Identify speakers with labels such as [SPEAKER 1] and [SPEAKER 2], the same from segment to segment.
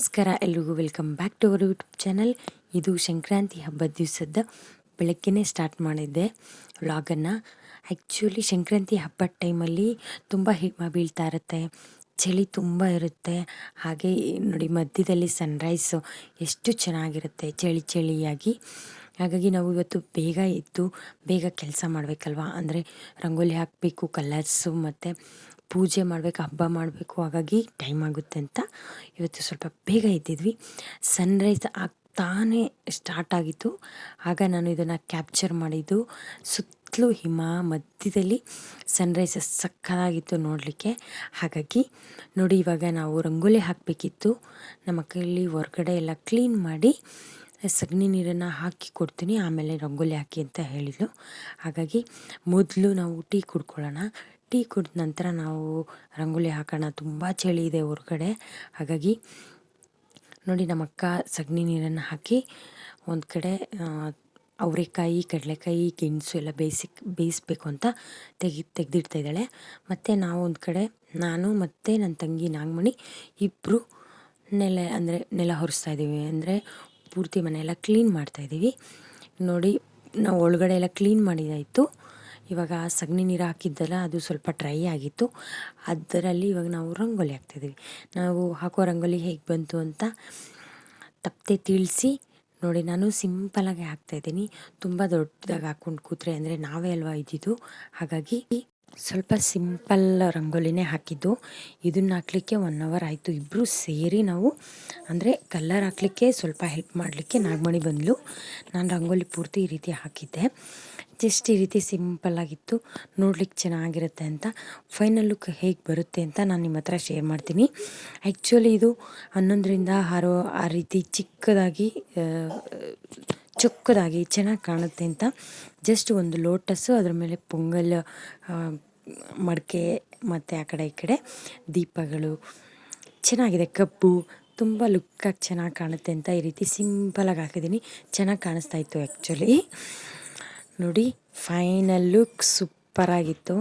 [SPEAKER 1] ನಮಸ್ಕಾರ, ಎಲ್ರಿಗೂ welcome back to our YouTube channel. ಇದು ಸಂಕ್ರಾಂತಿ ಹಬ್ಬದ ದಿವಸದ ಬೆಳಗ್ಗೆನೇ ಸ್ಟಾರ್ಟ್ ಮಾಡಿದ್ದೆ ವ್ಲಾಗನ್ನು. ಆ್ಯಕ್ಚುಲಿ ಸಂಕ್ರಾಂತಿ ಹಬ್ಬದ ಟೈಮಲ್ಲಿ ತುಂಬ ಹಿಮ ಬೀಳ್ತಾ ಇರುತ್ತೆ, ಚಳಿ ತುಂಬ ಇರುತ್ತೆ. ಹಾಗೆ ನೋಡಿ, ಮಧ್ಯದಲ್ಲಿ ಸನ್ರೈಸು ಎಷ್ಟು ಚೆನ್ನಾಗಿರುತ್ತೆ, ಚಳಿ ಚಳಿಯಾಗಿ. ಹಾಗಾಗಿ ನಾವು ಇವತ್ತು ಬೇಗ ಎದ್ದು ಬೇಗ ಕೆಲಸ ಮಾಡಬೇಕಲ್ವಾ? ಅಂದರೆ ರಂಗೋಲಿ ಹಾಕಬೇಕು ಕಲರ್ಸು ಮತ್ತು ಪೂಜೆ ಮಾಡಬೇಕು, ಹಬ್ಬ ಮಾಡಬೇಕು, ಹಾಗಾಗಿ ಟೈಮ್ ಆಗುತ್ತೆ ಅಂತ ಇವತ್ತು ಸ್ವಲ್ಪ ಬೇಗ ಇದ್ದಿದ್ವಿ ಸನ್ರೈಸ್ ಆಗ್ತಾನೆ ಸ್ಟಾರ್ಟ್ ಆಗಿತ್ತು. ಆಗ ನಾನು ಇದನ್ನು ಕ್ಯಾಪ್ಚರ್ ಮಾಡಿದ್ದು ಸುತ್ತಲೂ ಹಿಮ, ಮಧ್ಯದಲ್ಲಿ ಸನ್ರೈಸ್ ಸಕ್ಕತ್ತಾಗಿತ್ತು ನೋಡಲಿಕ್ಕೆ. ಹಾಗಾಗಿ ನೋಡಿ ಇವಾಗ ನಾವು ರಂಗೋಲಿ ಹಾಕಬೇಕಿತ್ತು. ನಮ್ಮ ಕೈಲಿ ಹೊರಗಡೆ ಎಲ್ಲ ಕ್ಲೀನ್ ಮಾಡಿ ಸಗಣಿ ನೀರನ್ನು ಹಾಕಿ ಕೊಡ್ತೀನಿ, ಆಮೇಲೆ ರಂಗೋಲಿ ಹಾಕಿ ಅಂತ ಹೇಳಿದ್ಲು. ಹಾಗಾಗಿ ಮೊದಲು ನಾವು ಟೀ ಕುಡ್ಕೊಳ್ಳೋಣ. ಟೀ ಕುಡಿದ ನಂತರ ನಾವು ರಂಗೋಲಿ ಹಾಕೋಣ. ತುಂಬ ಚಳಿ ಇದೆ ಹೊರಗಡೆ. ಹಾಗಾಗಿ ನೋಡಿ ನಮ್ಮ ಅಕ್ಕ ಸಗಣಿ ನೀರನ್ನು ಹಾಕಿ ಒಂದು ಕಡೆ ಅವರೆಕಾಯಿ, ಕಡಲೆಕಾಯಿ, ಗೆಣಸು ಎಲ್ಲ ಬೇಯಿಸಿ ಬೇಯಿಸ್ಬೇಕು ಅಂತ ತೆಗಿ, ತೆಗೆದಿಡ್ತಾ ಇದ್ದಾಳೆ. ಮತ್ತು ನಾವು ಒಂದು ಕಡೆ ನಾನು ಮತ್ತು ನನ್ನ ತಂಗಿ ನಾಗಮಣಿ ಇಬ್ಬರು ನೆಲೆ ಅಂದರೆ ನೆಲ ಹೊರಿಸ್ತಾ ಇದ್ದೀವಿ. ಅಂದರೆ ಪೂರ್ತಿ ಮನೆಯೆಲ್ಲ ಕ್ಲೀನ್ ಮಾಡ್ತಾಯಿದ್ದೀವಿ ನೋಡಿ ನಾವು ಒಳಗಡೆ ಎಲ್ಲ ಕ್ಲೀನ್ ಮಾಡಿದಾಯಿತು. ಇವಾಗ ಸಗಣಿ ನೀರು ಹಾಕಿದ್ದಲ್ಲ, ಅದು ಸ್ವಲ್ಪ ಡ್ರೈ ಆಗಿತ್ತು. ಅದರಲ್ಲಿ ಇವಾಗ ನಾವು ರಂಗೋಲಿ ಹಾಕ್ತಿದ್ದೀವಿ ನಾವು ಹಾಕೋ ರಂಗೋಲಿ ಹೇಗೆ ಬಂತು ಅಂತ ತಪ್ಪದೆ ತಿಳಿಸಿ ನೋಡಿ, ನಾನು ಸಿಂಪಲಾಗಿ ಹಾಕ್ತಾಯಿದ್ದೀನಿ ತುಂಬ ದೊಡ್ಡದಾಗಿ ಹಾಕ್ಕೊಂಡು ಕೂತ್ರೆ ಅಂದರೆ ನಾವೇ ಅಲ್ವಾ ಇದ್ದಿದ್ದು? ಹಾಗಾಗಿ ಸ್ವಲ್ಪ ಸಿಂಪಲ್ ರಂಗೋಲಿನೇ ಹಾಕಿದ್ದು. ಇದನ್ನ ಹಾಕ್ಲಿಕ್ಕೆ ಒನ್ ಅವರ್ ಆಯಿತು. ಇಬ್ಬರು ಸೇರಿ ನಾವು, ಅಂದರೆ ಕಲ್ಲರ್ ಹಾಕಲಿಕ್ಕೆ ಸ್ವಲ್ಪ ಹೆಲ್ಪ್ ಮಾಡಲಿಕ್ಕೆ ನಾಗಮಣಿ ಬಂದಳು ನಾನು ರಂಗೋಲಿ ಪೂರ್ತಿ ಈ ರೀತಿ ಹಾಕಿದ್ದೆ. ಜಸ್ಟ್ ಈ ರೀತಿ ಸಿಂಪಲ್ಲಾಗಿತ್ತು ನೋಡ್ಲಿಕ್ಕೆ ಚೆನ್ನಾಗಿರುತ್ತೆ ಅಂತ. ಫೈನಲ್ ಲುಕ್ ಹೇಗೆ ಬರುತ್ತೆ ಅಂತ ನಾನು ನಿಮ್ಮ ಹತ್ರ ಶೇರ್ ಮಾಡ್ತೀನಿ. ಆ್ಯಕ್ಚುಲಿ ಇದು ಹನ್ನೊಂದರಿಂದ ಆರು ಆ ರೀತಿ ಚಿಕ್ಕದಾಗಿ ಚೊಕ್ಕದಾಗಿ ಚೆನ್ನಾಗಿ ಕಾಣುತ್ತೆ ಅಂತ ಜಸ್ಟ್ ಒಂದು ಲೋಟಸ್ಸು ಅದ್ರ ಮೇಲೆ ಪೊಂಗಲ್ ಮಡಕೆ ಮತ್ತು ಆ ಕಡೆ ಈ ಕಡೆ ದೀಪಗಳು. ಚೆನ್ನಾಗಿದೆ ಕಬ್ಬು, ತುಂಬ ಲುಕ್ಕಾಗಿ ಚೆನ್ನಾಗಿ ಕಾಣುತ್ತೆ ಅಂತ ಈ ರೀತಿ ಸಿಂಪಲಾಗಿ ಹಾಕಿದ್ದೀನಿ. ಚೆನ್ನಾಗಿ ಕಾಣಿಸ್ತಾ ಇತ್ತು ಆ್ಯಕ್ಚುಲಿ ನೋಡಿ ಫೈನಲ್ ಲುಕ್ ಸೂಪರಾಗಿತ್ತು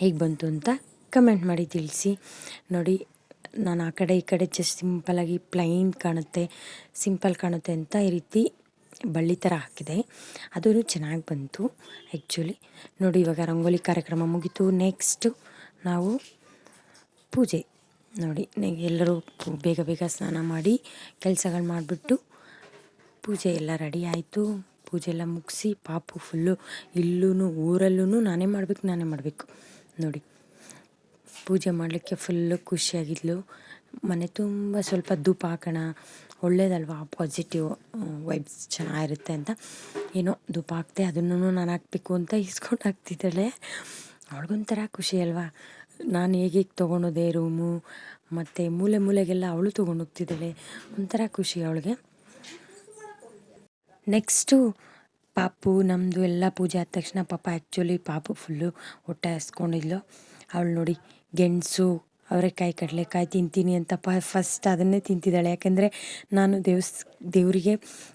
[SPEAKER 1] ಹೇಗೆ ಬಂತು ಅಂತ ಕಮೆಂಟ್ ಮಾಡಿ ತಿಳಿಸಿ. ನೋಡಿ ನಾನು ಆ ಕಡೆ ಈ ಕಡೆ ಜಸ್ಟ್ ಸಿಂಪಲಾಗಿ ಪ್ಲೈನ್ ಕಾಣುತ್ತೆ ಸಿಂಪಲ್ ಕಾಣುತ್ತೆ ಅಂತ ಈ ರೀತಿ ಬಳ್ಳಿ ಥರ ಹಾಕಿದೆ. ಅದೂ ಚೆನ್ನಾಗಿ ಬಂತು ಆ್ಯಕ್ಚುಲಿ ನೋಡಿ ಇವಾಗ ರಂಗೋಲಿ ಕಾರ್ಯಕ್ರಮ ಮುಗೀತು. ನೆಕ್ಸ್ಟು ನಾವು ಪೂಜೆ. ನೋಡಿ ಎಲ್ಲರೂ ಬೇಗ ಬೇಗ ಸ್ನಾನ ಮಾಡಿ ಕೆಲಸಗಳು ಮಾಡಿಬಿಟ್ಟು ಪೂಜೆ ಎಲ್ಲ ರೆಡಿ ಆಯಿತು. ಪೂಜೆ ಎಲ್ಲ ಮುಗಿಸಿ, ಪಾಪು ಫುಲ್ಲು ಇಲ್ಲೂ ಊರಲ್ಲೂ ನಾನೇ ಮಾಡಬೇಕು ನಾನೇ ಮಾಡಬೇಕು. ನೋಡಿ. ಪೂಜೆ ಮಾಡಲಿಕ್ಕೆ ಫುಲ್ಲು ಖುಷಿಯಾಗಿದ್ಲು. ಮನೆ ತುಂಬ ಸ್ವಲ್ಪ ಧೂಪ ಹಾಕೋಣ, ಒಳ್ಳೇದಲ್ವಾ? ಪಾಸಿಟಿವ್ ವೈಬ್ಸ್ ಚೆನ್ನಾಗಿರುತ್ತೆ ಅಂತ. ಏನೋ ಧೂಪ ಹಾಕ್ತೆ ಅದನ್ನು ನಾನು ಹಾಕ್ಬೇಕು ಅಂತ ಇಸ್ಕೊಂಡು ಹಾಕ್ತಿದ್ದಾಳೆ. ಅವಳಿಗೊಂಥರ ಖುಷಿ ಅಲ್ವಾ? ನಾನು ಹೇಗೆ ತೊಗೊಂಡೋದೆ ರೂಮು, ಮತ್ತು ಮೂಲೆ ಮೂಲೆಗೆಲ್ಲ ಅವಳು ತೊಗೊಂಡು ಹೋಗ್ತಿದ್ದಾಳೆ ಒಂಥರ ಖುಷಿ ಅವಳಿಗೆ. ನೆಕ್ಸ್ಟು ಪಾಪು ನಮ್ಮದು ಎಲ್ಲ ಪೂಜೆ ಆದ ತಕ್ಷಣ ಪಾಪ ಆ್ಯಕ್ಚುಲಿ ಪಾಪು ಫುಲ್ಲು ಹೊಟ್ಟೆ ಹಸ್ಕೊಂಡಿದ್ಲು. ಅವಳು ನೋಡಿ, ಗೆಣಸು, ಅವರೆಕಾಯಿ, ಕಡಲೆಕಾಯಿ ತಿಂತೀನಿ ಅಂತ ಪ ಫಸ್ಟ್ ಅದನ್ನೇ ತಿಂತಿದ್ದಾಳೆ. ಯಾಕೆಂದರೆ ನಾನು ದೇವ್ಸ್, ದೇವರಿಗೆ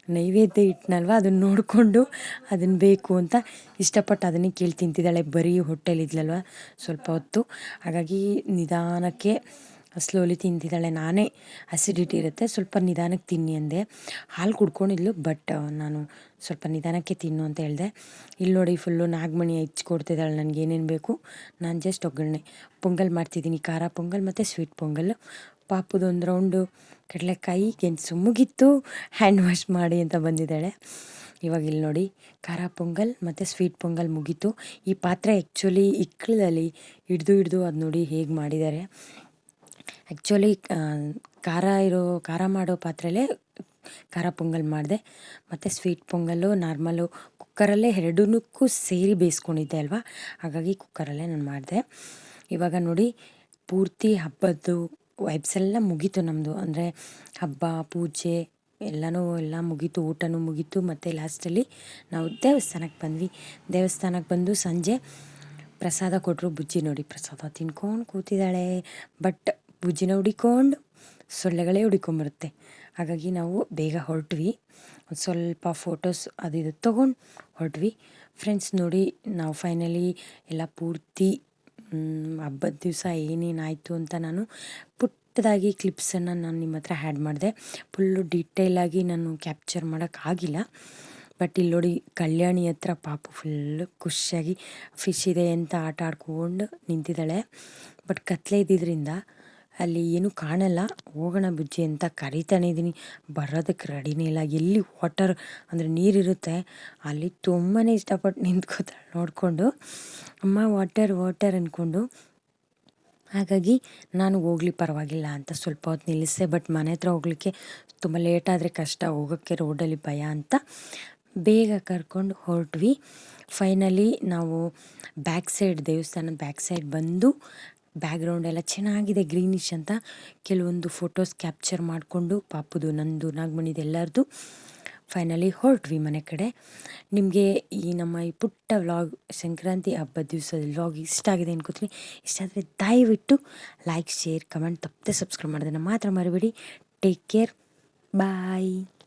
[SPEAKER 1] ನೈವೇದ್ಯ ಇಟ್ಟನಲ್ವ ಅದನ್ನು ನೋಡಿಕೊಂಡು ಅದನ್ನು ಬೇಕು ಅಂತ ಇಷ್ಟಪಟ್ಟು ಅದನ್ನೇ ಕೇಳಿ ತಿಂತಿದ್ದಾಳೆ. ಬರೀ ಹೊಟ್ಟೆಲಿದ್ಲಲ್ವ ಸ್ವಲ್ಪ ಹೊತ್ತು. ಹಾಗಾಗಿ ನಿಧಾನಕ್ಕೆ ಸ್ಲೋಲಿ ತಿಂತಿದ್ದಾಳೆ ನಾನೇ. ಅಸಿಡಿಟಿ ಇರುತ್ತೆ. ಸ್ವಲ್ಪ ನಿಧಾನಕ್ಕೆ ತಿನ್ನಿ ಅಂದೆ. ಹಾಲು ಕುಡ್ಕೊಂಡಿದ್ಲು ಬಟ್ ನಾನು ಸ್ವಲ್ಪ ನಿಧಾನಕ್ಕೆ ತಿನ್ನು ಅಂತ ಹೇಳಿದೆ. ಇಲ್ಲಿ ನೋಡಿ ಫುಲ್ಲು ನಾಗಮಣಿ ಕೊಡ್ತಿದ್ದಾಳೆ, ನನಗೆ ಏನೇನು ಬೇಕು? ನಾನು ಜಸ್ಟ್ ಒಗ್ಗರಣೆ. ಪೊಂಗಲ್ ಮಾಡ್ತಿದ್ದೀನಿ, ಖಾರ ಪೊಂಗಲ್ ಮತ್ತು ಸ್ವೀಟ್ ಪೊಂಗಲ್. ಪಾಪುದೊಂದು ರೌಂಡು ಕಡಲೆಕಾಯಿ, ಗೆಣಸು ಮುಗೀತು. ಹ್ಯಾಂಡ್ ವಾಶ್ ಮಾಡಿ ಅಂತ ಬಂದಿದ್ದಾಳೆ. ಇವಾಗ ಇಲ್ಲಿ ನೋಡಿ, ಖಾರ ಪೊಂಗಲ್ ಮತ್ತು ಸ್ವೀಟ್ ಪೊಂಗಲ್ ಮುಗೀತು. ಈ ಪಾತ್ರೆ ಆ್ಯಕ್ಚುಲಿ ಇಕ್ಕಳದಲ್ಲಿ ಹಿಡ್ದು ಹಿಡ್ದು ಅದು ನೋಡಿ ಹೇಗೆ ಮಾಡಿದ್ದಾರೆ ಆ್ಯಕ್ಚುಲಿ ಖಾರ ಇರೋ, ಖಾರ ಮಾಡೋ ಪಾತ್ರೆಯಲ್ಲೇ ಖಾರ ಪೊಂಗಲ್ ಮಾಡಿದೆ. ಮತ್ತು ಸ್ವೀಟ್ ಪೊಂಗಲ್ಲು ನಾರ್ಮಲು ಕುಕ್ಕರಲ್ಲೇ ಎರಡನ್ನಕ್ಕೂ ಸೇರಿ ಬೇಯಿಸ್ಕೊಂಡಿದ್ದೆ ಅಲ್ವಾ? ಹಾಗಾಗಿ ಕುಕ್ಕರಲ್ಲೇ ನಾನು ಮಾಡಿದೆ. ಇವಾಗ ನೋಡಿ, ಪೂರ್ತಿ ಹಬ್ಬದ್ದು ವೈಬ್ಸ್ ಎಲ್ಲ ಮುಗೀತು ನಮ್ಮದು ಅಂದರೆ ಹಬ್ಬ, ಪೂಜೆ, ಎಲ್ಲನೂ ಎಲ್ಲ ಮುಗೀತು, ಊಟನೂ ಮುಗೀತು. ಮತ್ತು ಲಾಸ್ಟಲ್ಲಿ ನಾವು ದೇವಸ್ಥಾನಕ್ಕೆ ಬಂದ್ವಿ. ದೇವಸ್ಥಾನಕ್ಕೆ ಬಂದು ಸಂಜೆ ಪ್ರಸಾದ ಕೊಟ್ಟರು ಬುಜ್ಜಿ ನೋಡಿ. ಪ್ರಸಾದ ತಿನ್ಕೊಂಡು ಕೂತಿದ್ದಾಳೆ. ಬಟ್ ಬುಜ್ಜಿನ ಹುಡಿಕೊಂಡು ಸೊಳ್ಳೆಗಳೇ ಹುಡಿಕೊಂಬರುತ್ತೆ ಹಾಗಾಗಿ ನಾವು ಬೇಗ ಹೊರಟ್ವಿ. ಒಂದು ಸ್ವಲ್ಪ ಫೋಟೋಸ್ ಅದು ಇದು ತೊಗೊಂಡು ಹೊರಟ್ವಿ. ಫ್ರೆಂಡ್ಸ್ ನೋಡಿ ನಾವು ಫೈನಲಿ ಎಲ್ಲ ಪೂರ್ತಿ ಹಬ್ಬದ ದಿವಸ ಏನೇನಾಯಿತು ಅಂತ ನಾನು ಪುಟ್ಟ ಪುಟ್ಟದಾಗಿ ಕ್ಲಿಪ್ಸನ್ನು ನಾನು ನಿಮ್ಮ ಹತ್ರ ಆ್ಯಡ್ ಮಾಡಿದೆ. ಫುಲ್ಲು ಡೀಟೇಲಾಗಿ ನಾನು ಕ್ಯಾಪ್ಚರ್ ಮಾಡೋಕ್ಕಾಗಿಲ್ಲ ಬಟ್ ಇಲ್ಲಿ ನೋಡಿ ಕಲ್ಯಾಣಿ ಹತ್ರ ಪಾಪು ಫುಲ್ಲು ಖುಷಿಯಾಗಿ ಫಿಶ್ ಇದೆ ಅಂತ ಆಟ ಆಡ್ಕೊಂಡು ನಿಂತಿದ್ದಾಳೆ. ಬಟ್ ಕತ್ಲೆ ಇದ್ದಿದ್ದರಿಂದ ಅಲ್ಲಿ ಏನೂ ಕಾಣಲ್ಲ. ಹೋಗೋಣ ಬುಜ್ಜಿ ಅಂತ ಕರಿತಾನೆ ಇದ್ದೀನಿ. ಬರೋದಕ್ಕೆ ರೆಡಿನೇ ಇಲ್ಲ. ಎಲ್ಲಿ ವಾಟರ್ ಅಂದರೆ ನೀರಿರುತ್ತೆ ಅಲ್ಲಿ ತುಂಬಾ ಇಷ್ಟಪಟ್ಟು ನಿಂತ್ಕೋತಾಳೆ ನೋಡಿಕೊಂಡು. ಅಮ್ಮ ವಾಟರ್ ವಾಟರ್ ಅಂದ್ಕೊಂಡು ಹಾಗಾಗಿ ನಾನು ಹೋಗ್ಲಿ ಪರವಾಗಿಲ್ಲ ಅಂತ ಸ್ವಲ್ಪ ಹೊತ್ತು ನಿಲ್ಲಿಸೆ ಬಟ್ ಮನೆ ಹತ್ರ ಹೋಗ್ಲಿಕ್ಕೆ ತುಂಬ ಲೇಟಾದರೆ ಕಷ್ಟ. ಹೋಗೋಕ್ಕೆ ರೋಡಲ್ಲಿ ಭಯ ಅಂತ ಬೇಗ ಕರ್ಕೊಂಡು ಹೊರಟ್ವಿ. ಫೈನಲಿ ನಾವು ಬ್ಯಾಕ್ ಸೈಡ್ ದೇವಸ್ಥಾನದ ಬ್ಯಾಕ್ ಸೈಡ್ ಬಂದು ಬ್ಯಾಕ್ಗ್ರೌಂಡ್ ಎಲ್ಲ ಚೆನ್ನಾಗಿದೆ ಗ್ರೀನಿಶ್ ಅಂತ. ಕೆಲವೊಂದು ಫೋಟೋಸ್ ಕ್ಯಾಪ್ಚರ್ ಮಾಡಿಕೊಂಡು, ಪಾಪುದು, ನಂದು, ನಾಗಮಣಿದು ಎಲ್ಲರದು ಫೈನಲಿ ಹೊರಟ್ವಿ ಮನೆ ಕಡೆ. ನಿಮಗೆ ಈ ನಮ್ಮ ಈ ಪುಟ್ಟ ವ್ಲಾಗ್ ಸಂಕ್ರಾಂತಿ ಹಬ್ಬದ ದಿವಸದ ವ್ಲಾಗ್ ಇಷ್ಟ ಆಗಿದೆ ಅನ್ಕೋತೀನಿ. ಇಷ್ಟ ಆದರೆ ದಯವಿಟ್ಟು ಲೈಕ್ ಶೇರ್ ಕಮೆಂಟ್ ತಪ್ಪದೆ ಸಬ್ಸ್ಕ್ರೈಬ್ ಮಾಡೋದನ್ನು ಮಾತ್ರ ಮರಿಬೇಡಿ. Take care bye